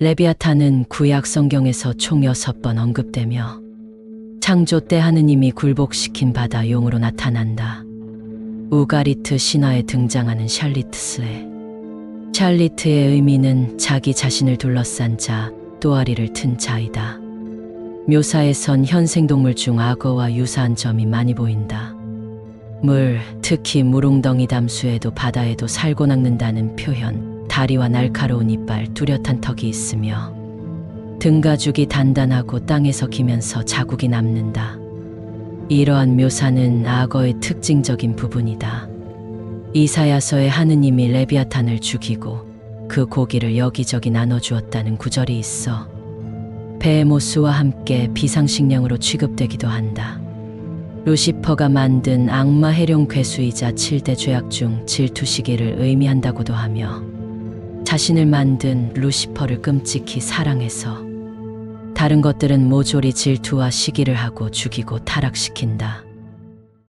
레비아탄은 구약 성경에서 총 6번 언급되며 창조 때 하느님이 굴복시킨 바다 용으로 나타난다. 우가리트 신화에 등장하는 샬리트스에 샬리트의 의미는 자기 자신을 둘러싼 자, 또아리를 튼 자이다. 묘사에선 현생동물 중 악어와 유사한 점이 많이 보인다. 물, 특히 무릉덩이 담수에도 바다에도 살고 낚는다는 표현, 다리와 날카로운 이빨, 뚜렷한 턱이 있으며 등가죽이 단단하고 땅에서 기면서 자국이 남는다. 이러한 묘사는 악어의 특징적인 부분이다. 이사야서에 하느님이 레비아탄을 죽이고 그 고기를 여기저기 나눠주었다는 구절이 있어 베모스와 함께 비상식량으로 취급되기도 한다. 루시퍼가 만든 악마 해룡 괴수이자 7대 죄악 중 질투 시기를 의미한다고도 하며 자신을 만든 루시퍼를 끔찍히 사랑해서 다른 것들은 모조리 질투와 시기를 하고 죽이고 타락시킨다.